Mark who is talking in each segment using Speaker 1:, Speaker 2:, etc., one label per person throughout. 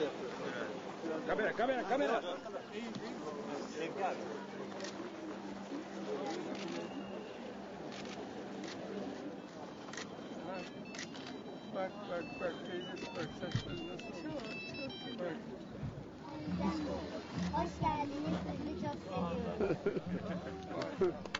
Speaker 1: yapıyor.
Speaker 2: Kamera, kamera, kamera.
Speaker 1: Sevgi abi.
Speaker 3: Bak bak bak teyze bak saçları nasıl olmuş. Bak.
Speaker 4: Hoş geldiniz. Sizi çok seviyorum.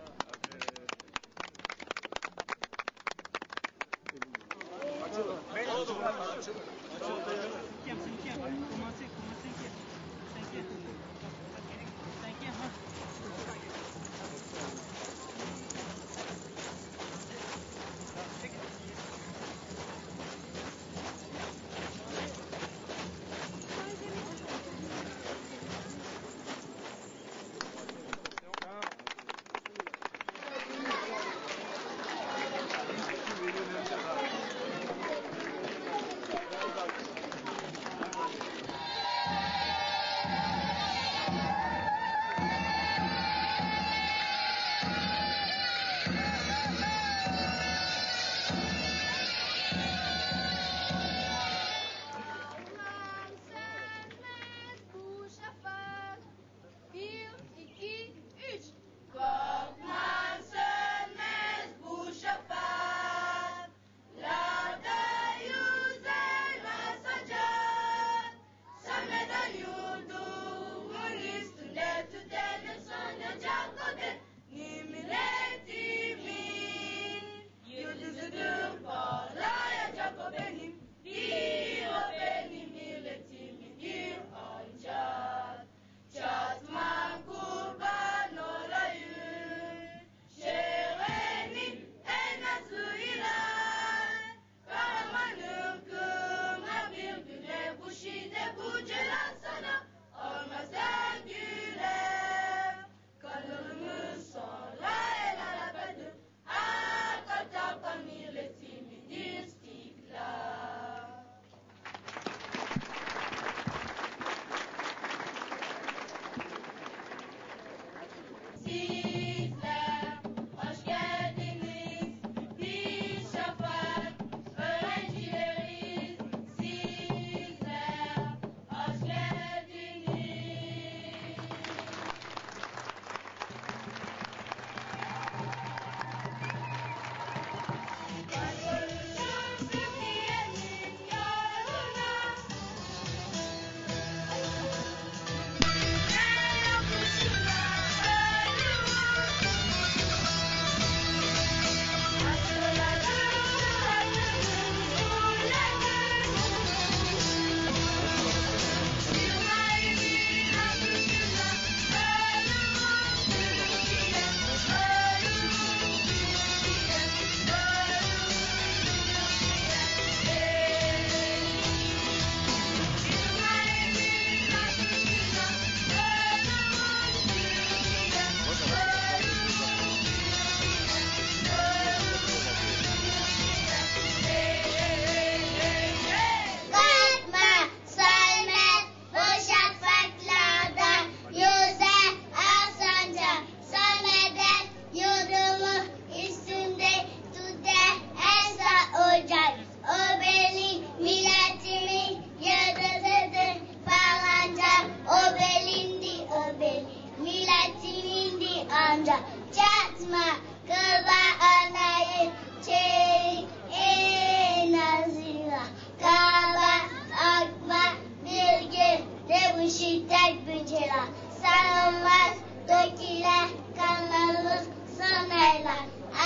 Speaker 4: şiddet bücela. Sarılmaz döküler kanlarımız sanaylar.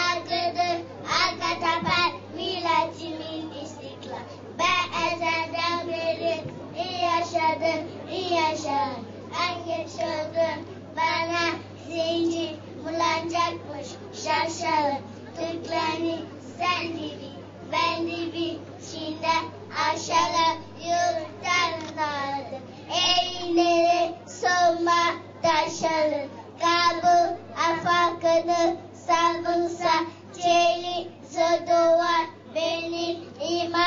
Speaker 4: Arkadır arka teper milletimin istiklal. Ben ezelden beri iyi yaşadım, iyi yaşadım. En geçiyordum bana zincir bulanacakmış şaşalım. Türklerini sen dibi, ben dibi, şimdi aşağı yurtlardadır. Eğleri sorma taşarı. Kabul afakını sarımsa. Çeli zodu var benim iman.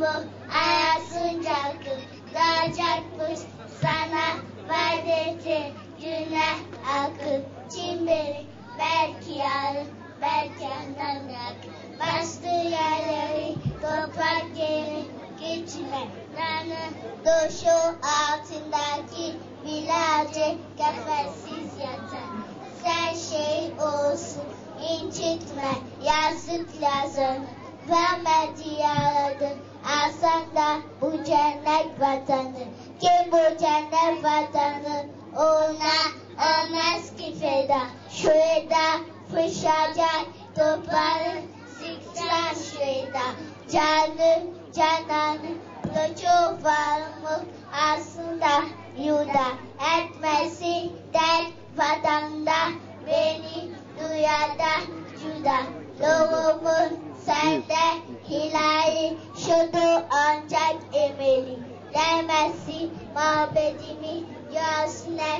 Speaker 4: Bu Ayasın Dağacakmış sana vadeti Günah akıl Çimbiri belki yarın Belki yandan yakın Bastı yerleri toprak altındaki Bilacı kafessiz yatar Sen şey olsun incitme yazık lazım Rahmeti yaradın alsan da bu cennet vatanı Kim bu cennet vatanı? Ona olmaz ki feda. Şurada fışacak toprağın siksen şurada. Canım cananım mabedimi yasne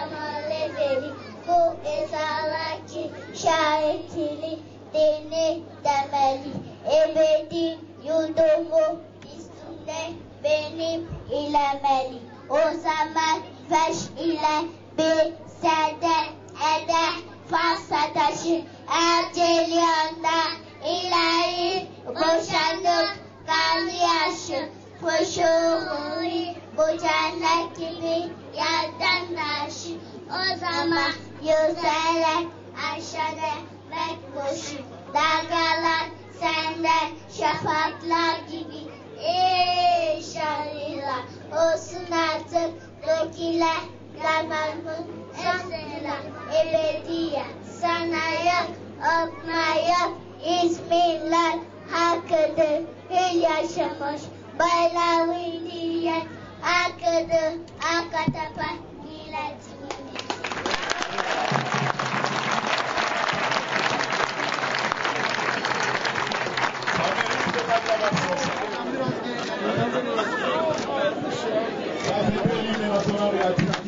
Speaker 4: amale veri Bu ezalaki şahitli dini demeli Ebedi yudumu üstünde benim ilemeli. O zaman feş ile bir serde eder Fasla taşı ercelyanda ilahi boşanıp kanlı yaşı Fuşuğu bu cennet gibi yerden taşı. O zaman yüzerek aşağıda bekboşu Dalgalar senden şafaklar gibi. Ey şarila olsun artık döküler zamanın esela ebediye sana yok okma yok. İsmiller hakkıdır hül yaşamış. Bayrağı diye hakkıdır akatapa milletimiz. Şafak,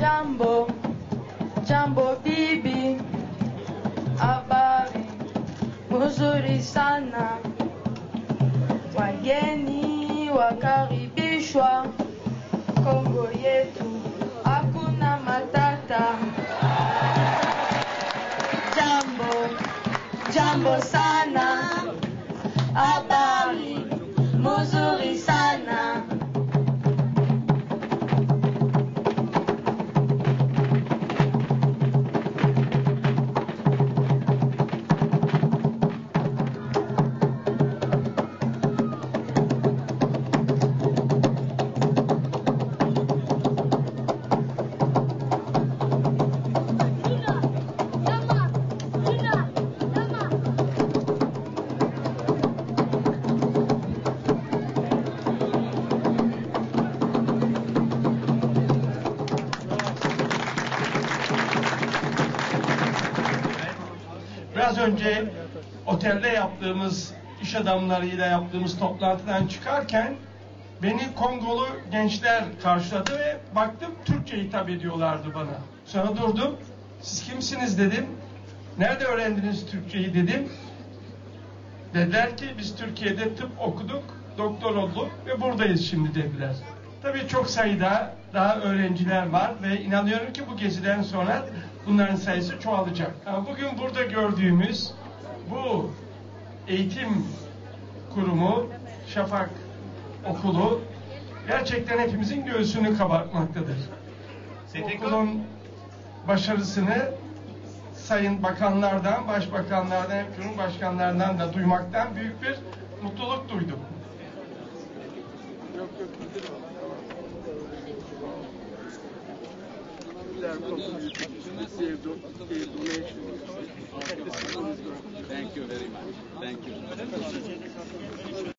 Speaker 5: Jambo, jambo bibi, habari mzuri sana, wageni wakaribishwa Kongo yetu, hakuna matata. Jambo sana,
Speaker 6: Önce otelde yaptığımız iş adamlarıyla yaptığımız toplantıdan çıkarken beni Kongolu gençler karşıladı ve baktım Türkçe hitap ediyorlardı bana. Sonra durdum. Siz kimsiniz dedim. Nerede öğrendiniz Türkçeyi dedim. Dediler ki biz Türkiye'de tıp okuduk, doktor olduk ve buradayız şimdi dediler. Tabii çok sayıda daha öğrenciler var ve inanıyorum ki bu geziden sonra bunların sayısı çoğalacak. Bugün burada gördüğümüz bu eğitim kurumu, Şafak Okulu gerçekten hepimizin göğsünü kabartmaktadır. Okulun başarısını sayın bakanlardan, başbakanlardan, cumhurbaşkanlarından da duymaktan büyük bir mutluluk duydum.
Speaker 3: Yok yok received a donation.
Speaker 2: Thank you very much. Thank you.